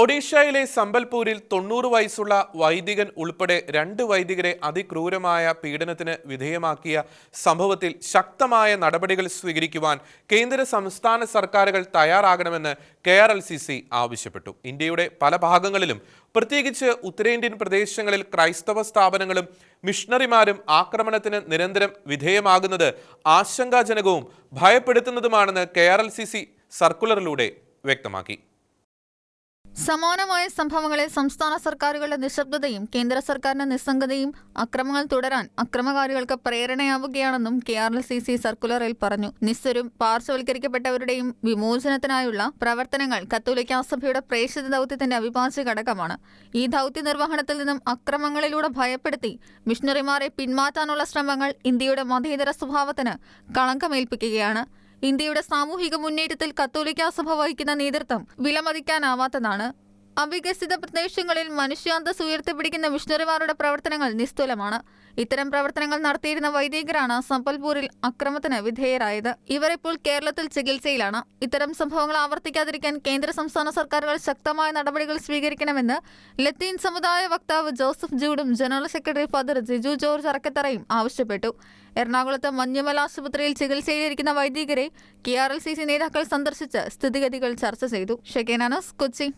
ഒഡീഷയിലെ സമ്പൽപൂരിൽ തൊണ്ണൂറ് വയസ്സുള്ള വൈദികൻ ഉൾപ്പെടെ രണ്ട് വൈദികരെ അതിക്രൂരമായ പീഡനത്തിന് വിധേയമാക്കിയ സംഭവത്തിൽ ശക്തമായ നടപടികൾ സ്വീകരിക്കുവാൻ കേന്ദ്ര സംസ്ഥാന സർക്കാരുകൾ തയ്യാറാകണമെന്ന് K R L C C ആവശ്യപ്പെട്ടു. ഇന്ത്യയുടെ പല ഭാഗങ്ങളിലും പ്രത്യേകിച്ച് ഉത്തരേന്ത്യൻ പ്രദേശങ്ങളിൽ ക്രൈസ്തവ സ്ഥാപനങ്ങളും മിഷണറിമാരും ആക്രമണത്തിന് നിരന്തരം വിധേയമാകുന്നത് ആശങ്കാജനകവും ഭയപ്പെടുത്തുന്നതുമാണെന്ന് K R L C C സർക്കുലറിലൂടെ വ്യക്തമാക്കി. സമാനമായ സംഭവങ്ങളിൽ സംസ്ഥാന സർക്കാരുകളുടെ നിശബ്ദതയും കേന്ദ്ര സർക്കാരിന്റെ നിസ്സംഗതയും അക്രമങ്ങൾ തുടരാൻ അക്രമകാരികൾക്ക് പ്രേരണയാവുകയാണെന്നും K R L C C സർക്കുലറിൽ പറഞ്ഞു. നിസ്സരും പാർശ്വവൽക്കരിക്കപ്പെട്ടവരുടെയും വിമോചനത്തിനായുള്ള പ്രവർത്തനങ്ങൾ കത്തോലിക്കാ സഭയുടെ പ്രേക്ഷിത ദൗത്യത്തിന്റെ അവിഭാജ്യ ഘടകമാണ്. ഈ ദൗത്യ നിർവഹണത്തിൽ നിന്നും അക്രമങ്ങളിലൂടെ ഭയപ്പെടുത്തി മിഷണറിമാരെ പിന്മാറ്റാനുള്ള ശ്രമങ്ങൾ ഇന്ത്യയുടെ മതേതര സ്വഭാവത്തിന് കളങ്കമേൽപ്പിക്കുകയാണ്. ഇന്ത്യയുടെ സാമൂഹിക മുന്നേറ്റത്തിൽ കത്തോലിക്കാ സഭ വഹിക്കുന്ന നേതൃത്വം വിലമതിക്കാനാവാത്തതാണ് അവികസിത പ്രദേശങ്ങളിൽ മനുഷ്യാന്തസ് ഉയർത്തിപ്പിടിക്കുന്ന മിഷണറിമാരുടെ പ്രവർത്തനങ്ങൾ നിസ്തുലമാണ്. ഇത്തരം പ്രവർത്തനങ്ങൾ നടത്തിയിരുന്ന വൈദികരാണ് സമ്പൽപൂരിൽ അക്രമത്തിന് വിധേയരായത്. ഇവരിപ്പോൾ കേരളത്തിൽ ചികിത്സയിലാണ്. ഇത്തരം സംഭവങ്ങൾ ആവർത്തിക്കാതിരിക്കാൻ കേന്ദ്ര സംസ്ഥാന സർക്കാരുകൾ ശക്തമായ നടപടികൾ സ്വീകരിക്കണമെന്ന് ലത്തീൻ സമുദായ വക്താവ് Joseph ജൂഡും general secretary father Jiju George അറക്കത്തറയും ആവശ്യപ്പെട്ടു. എറണാകുളത്ത് മഞ്ഞുമല ആശുപത്രിയിൽ ചികിത്സയിലിരിക്കുന്ന വൈദികരെ K R L C C നേതാക്കൾ സന്ദർശിച്ച് സ്ഥിതിഗതികൾ ചർച്ച ചെയ്തു. ഷെക്കേനാനസ് കൊച്ചി.